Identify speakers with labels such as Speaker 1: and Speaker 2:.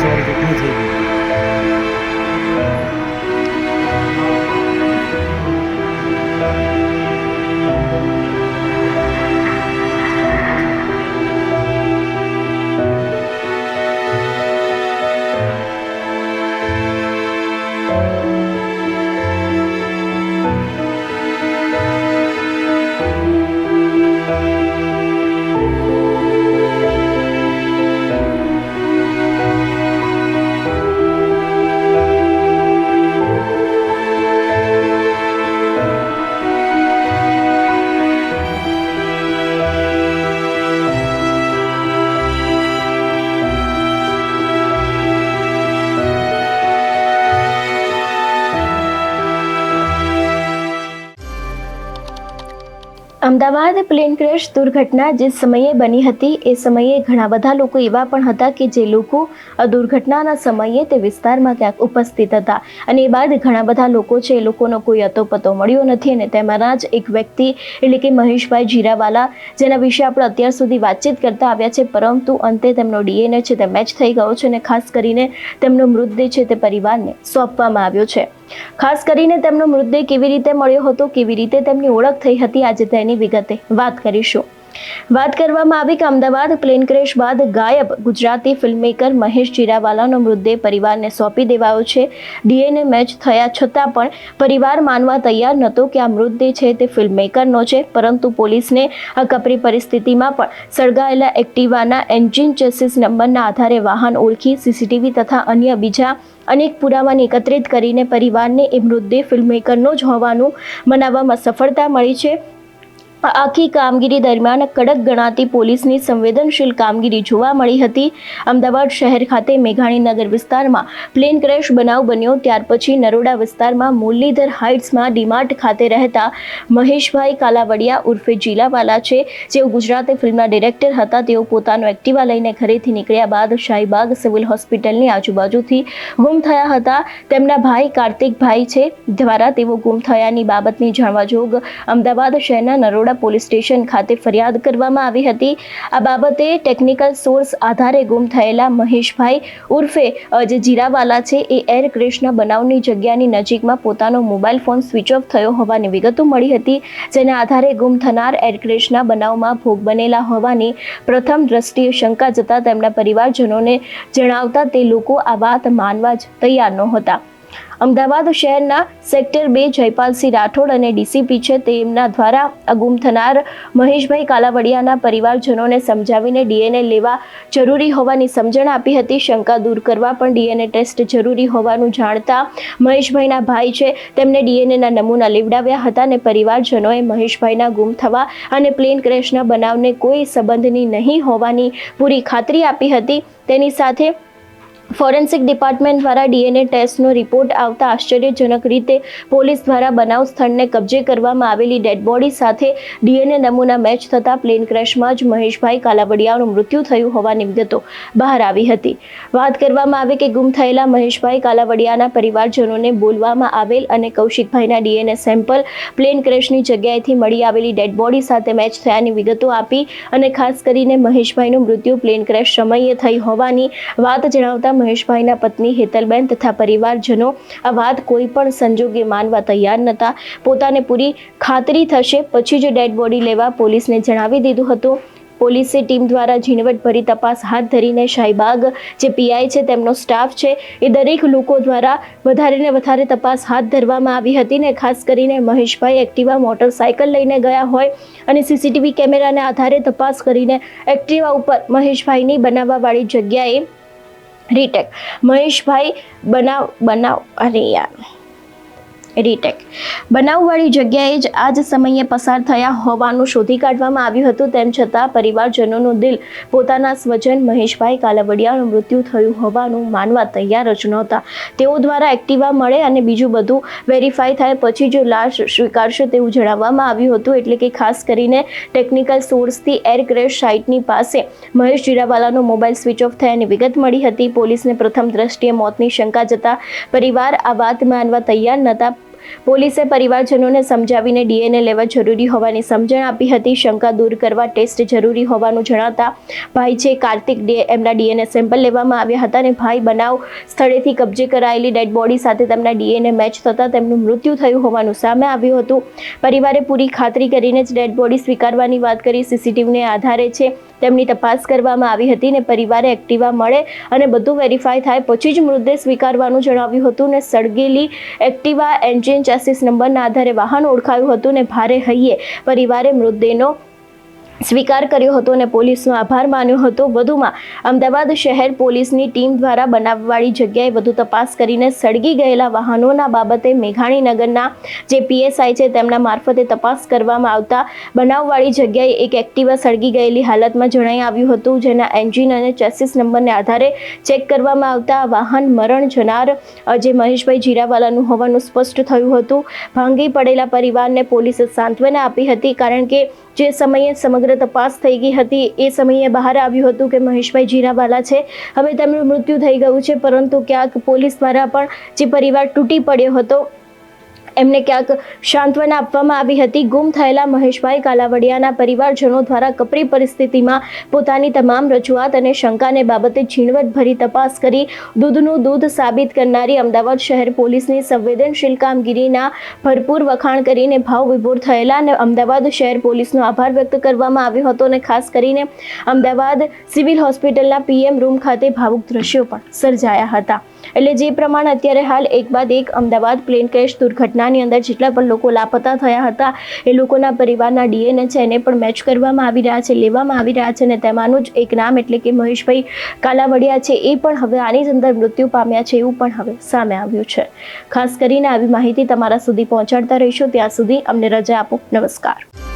Speaker 1: સવારે ઘટના થઈ ગઈ
Speaker 2: અમદાવાદ પ્લેન ક્રેશ દુર્ઘટના જે સમયે બની હતી, એ સમયે ઘણા બધા લોકો એવા પણ હતા કે જે લોકો દુર્ઘટનાના સમયે તે વિસ્તારમાં ક્યાંક ઉપસ્થિત હતા. અને એ બાદ ઘણા બધા લોકો છે, એ લોકોનો કોઈ અતોપતો મળ્યો નથી અને તેમાંના જ એક વ્યક્તિ એટલે કે મહેશભાઈ જીરાવાલા, જેના વિશે આપણે અત્યાર સુધી વાતચીત કરતા આવ્યા છે, પરંતુ અંતે તેમનો ડીએનએ છે તે મેચ થઈ ગયો છે અને ખાસ કરીને તેમનો મૃતદેહ છે તે પરિવારને સોંપવામાં આવ્યો છે. ખાસ કરીને તેમનો મૃતદેહ કેવી રીતે મળ્યો હતો, કેવી રીતે તેમની ઓળખ થઈ હતી, આજે તેની વિગતે વાત કરીશું. વાત કરવામાં આવી કે અમદાવાદ પ્લેન ક્રેશ બાદ ગાયબ ગુજરાતી ફિલ્મમેકર મહેશ જીરાવાલાનો મૃતદેહ પરિવારને સોંપી દેવાયો છે. ડીએનએ મેચ થયા છતાં પણ પરિવાર માનવા તૈયાર નહોતો કે આ મૃતદેહ છે તે ફિલ્મમેકરનો છે, પરંતુ પોલીસને આ પરિસ્થિતિમાં પણ સળગાયેલા એક્ટિવાના એન્જિન ચેસિસ નંબરના આધારે વાહન ઓળખી, સીસીટીવી તથા અન્ય બીજા અનેક પુરાવાને એકત્રિત કરીને પરિવારને એ મૃતદેહ ફિલ્મમેકરનો જ હોવાનું મનાવવામાં સફળતા મળી છે. આખી કામગીરી દરમિયાન કડક ગણાતી પોલીસની સંવેદનશીલ કામગીરી જોવા મળી હતી. અમદાવાદ શહેર ખાતે મેઘાણીનગર વિસ્તારમાં પ્લેન ક્રેશ બનાવ બન્યો, ત્યાર પછી નરોડા વિસ્તારમાં મુરલીધર હાઇટ્સમાં ડીમાર્ટ ખાતે રહેતા મહેશભાઈ કાલાવડિયા ઉર્ફે જીલાવાલા છે. જેઓ ગુજરાતી ફિલ્મના ડિરેક્ટર હતા, તેઓ પોતાનો એક્ટિવા લઈને ઘરેથી નીકળ્યા બાદ શાહીબાગ સિવિલ હોસ્પિટલની આજુબાજુથી ગુમ થયા હતા. તેમના ભાઈ કાર્તિકભાઈ છે, દ્વારા તેઓ ગુમ થયાની બાબતની જાણવા જોગ અમદાવાદ શહેરના નરોડા પોલીસ સ્ટેશન ખાતે ફરિયાદ કરવામાં આવી હતી. આ બાબતે ટેકનિકલ સોર્સ આધારે ગુમ થયેલા મહેશભાઈ ઉર્ફે જે જીરાવાલા છે, એ એર ક્રેશના બનાવની જગ્યાની નજીકમાં પોતાનો મોબાઈલ ફોન સ્વિચ ઓફ થયો હોવાની વિગતો મળી હતી, જેના આધારે ગુમ થનાર એર ક્રેશના બનાવમાં ભોગ બનેલા હોવાની પ્રથમ દ્રષ્ટિએ શંકા જતા તેમના પરિવારજનોને જણાવતા તે લોકો આ વાત માનવા જ તૈયાર નહોતા. અમદાવાદ શહેરના સેક્ટર બે જયપાલસિંહ રાઠોડ અને ડીસીપી છે તેમના દ્વારા આ ગુમ થનાર મહેશભાઈ કાલાવડિયાના પરિવારજનોને સમજાવીને ડીએનએ લેવા જરૂરી હોવાની સમજણ આપી હતી. શંકા દૂર કરવા પણ ડીએનએ ટેસ્ટ જરૂરી હોવાનું જાણતા મહેશભાઈના ભાઈ છે તેમને ડીએનએના નમૂના લેવડાવ્યા હતા અને પરિવારજનોએ મહેશભાઈના ગુમ થવા અને પ્લેન ક્રેશના બનાવને કોઈ સંબંધની નહીં હોવાની પૂરી ખાતરી આપી હતી. તેની સાથે ફોરેન્સિક ડિપાર્ટમેન્ટ દ્વારા ડીએનએ ટેસ્ટનો રિપોર્ટ આવતા આશ્ચર્યજનક રીતે પોલીસ દ્વારા બનાવ સ્થળને કબજે કરવામાં આવેલી ડેડ બોડી સાથે ડીએનએ નમૂના મેચ થતાં પ્લેન ક્રેશમાં જ મહેશભાઈ કાલાવડિયાનું મૃત્યુ થયું હોવાની વિગતો બહાર આવી હતી. વાત કરવામાં આવે કે ગુમ થયેલા મહેશભાઈ કાલાવડિયાના પરિવારજનોને બોલવામાં આવેલ અને કૌશિકભાઈના ડીએનએ સેમ્પલ પ્લેન ક્રેશની જગ્યાએથી મળી આવેલી ડેડ બોડી સાથે મેચ થયાની વિગતો આપી અને ખાસ કરીને મહેશભાઈનું મૃત્યુ પ્લેન ક્રેશ સમયે થઈ હોવાની વાત જણાવતા મહેશભાઈના પત્ની હેતલબેન તથા પરિવારજનો આ વાત કોઈ પણ સંજોગે માનવા તૈયાર નહોતા પોતાને પૂરી ખાતરી થશે. પછી જ ડેડ બોડી લેવા પોલીસને જણાવી દીધું હતું. પોલીસે ટીમ દ્વારા ઝીણવટભરી તપાસ હાથ ધરીને શાહીબાગ જે પીઆઈ છે તેમનો સ્ટાફ છે એ દરેક લોકો દ્વારા વધારે ને વધારે તપાસ હાથ ધરવામાં આવી હતી ને ખાસ કરીને મહેશભાઈ એક્ટિવા મોટરસાયકલ લઈને ગયા હોય અને સીસીટીવી કેમેરાના આધારે તપાસ કરીને એક્ટિવા ઉપર મહેશભાઈની બનાવવાવાળી જગ્યાએ રીટેક. મહેશભાઈ બનાવ બનાવ અરે યાર. રીટેક બનાવવાળી જગ્યાએ જ આ જ સમયે પસાર થયા હોવાનું શોધી કાઢવામાં આવ્યું હતું. તેમ છતાં પરિવારજનોનું દિલ, પોતાના સ્વજન મહેશભાઈ કાલાવડિયાનું મૃત્યુ થયું હોવાનું માનવા તૈયાર જ નહોતા. તેઓ દ્વારા એક્ટિવા મળે અને બીજું બધું વેરીફાઈ થાય પછી જો લાશ સ્વીકારશે તેવું જણાવવામાં આવ્યું હતું. એટલે કે ખાસ કરીને ટેકનિકલ સોર્સથી એર ક્રેશ સાઇટની પાસે મહેશ જીરાવાલાનો મોબાઈલ સ્વિચ ઓફ થયાની વિગત મળી હતી. પોલીસને પ્રથમ દ્રષ્ટિએ મોતની શંકા જતા પરિવાર આ વાત માનવા તૈયાર નહોતા. પોલીસે પરિવારજનોને સમજાવીને ડીએનએ લેવા જરૂરી હોવાની સમજણ આપી હતી. શંકા દૂર કરવા ટેસ્ટ જરૂરી હોવાનું જણાતા ભાઈ છે, કાર્તિક ડે એમના ડીએનએ સેમ્પલ લેવામાં આવ્યા હતા અને ભાઈ બનાવ સ્થળેથી કબજે કરાયેલી ડેડ બોડી સાથે તેમના ડીએનએ મેચ થતાં તેમનું મૃત્યુ થયું હોવાનું સામે આવ્યું હતું. પરિવારે પૂરી ખાતરી કરીને જ ડેડ બોડી સ્વીકારવાની વાત કરી. સીસીટીવીને આધારે છે તેમની તપાસ કરવામાં આવી હતી ને પરિવારે એક્ટિવા મળે અને બધું વેરીફાઈ થાય પછી જ મૃતદેહ સ્વીકારવાનું જણાવ્યું હતું ને સળગેલી એક્ટિવા એન્જિન ચેસિસ નંબરના આધારે વાહન ઓળખાયું હતું ને ભારે હૈયે. પરિવારે મૃતદેહનો સ્વીકાર કર્યો હતો અને પોલીસનો આભાર માન્યો હતો. વધુમાં, અમદાવાદ શહેર પોલીસની ટીમ દ્વારા બનાવવાળી જગ્યાએ વધુ તપાસ કરીને સળગી ગયેલા વાહનોના બાબતે મેઘાણીનગરના જે પીએસઆઈ છે તેમના મારફતે તપાસ કરવામાં આવતા બનાવવાળી જગ્યાએ એક એક્ટિવા સળગી ગયેલી હાલતમાં જણાઈ આવ્યું હતું, જેના એન્જિન અને ચેસિસ નંબરને આધારે ચેક કરવામાં આવતા વાહન મરણ જનાર જે મહેશભાઈ જીરાવાલાનું હોવાનું સ્પષ્ટ થયું હતું. ભાંગી પડેલા પરિવારને પોલીસે સાંત્વના આપી હતી, કારણ કે જે સમયે સમગ્ર તપાસ થઈ ગઈ હતી. એ સમયે બહાર આવ્યું હતું કે મહેશભાઈ જીરાવાલા છે. હવે તેમનું મૃત્યુ થઈ ગયું છે, પરંતુ ક્યાંક પોલીસ દ્વારા પણ જે પરિવાર તૂટી પડ્યો હતો એમને ક્યાંક સાંત્વના આપવામાં આવી હતી. ગુમ થયેલા મહેશભાઈ કાલાવડિયાના પરિવારજનો દ્વારા કપરી પરિસ્થિતિમાં પોતાની તમામ રજૂઆત અને શંકાને બાબતે ઝીણવટભરી તપાસ કરી દૂધનું દૂધ સાબિત કરનારી અમદાવાદ શહેર પોલીસની સંવેદનશીલ કામગીરીના ભરપૂર વખાણ કરીને ભાવ વિભોર થયેલા અને અમદાવાદ શહેર પોલીસનો આભાર વ્યક્ત કરવામાં આવ્યો હતો અને ખાસ કરીને અમદાવાદ સિવિલ હોસ્પિટલના પીએમ રૂમ ખાતે ભાવુક દ્રશ્યો પણ સર્જાયા હતા. એટલે જે પ્રમાણે અત્યારે હાલ એક બાદ એક અમદાવાદ પ્લેન ક્રેશ દુર્ઘટનાની અંદર જેટલા પણ લોકો લાપતા થયા હતા, એ લોકોના પરિવારના ડીએનએ છે એને પણ મેચ કરવામાં આવી રહ્યા છે, લેવામાં આવી રહ્યા છે અને તેમાંનું જ એક નામ એટલે કે મહેશભાઈ કાલાવડિયા છે, એ પણ હવે આની જ અંદર મૃત્યુ પામ્યા છે એવું પણ હવે સામે આવ્યું છે. ખાસ કરીને આવી માહિતી તમારા સુધી પહોંચાડતા રહીશું, ત્યાં સુધી અમને રજા આપો. નમસ્કાર.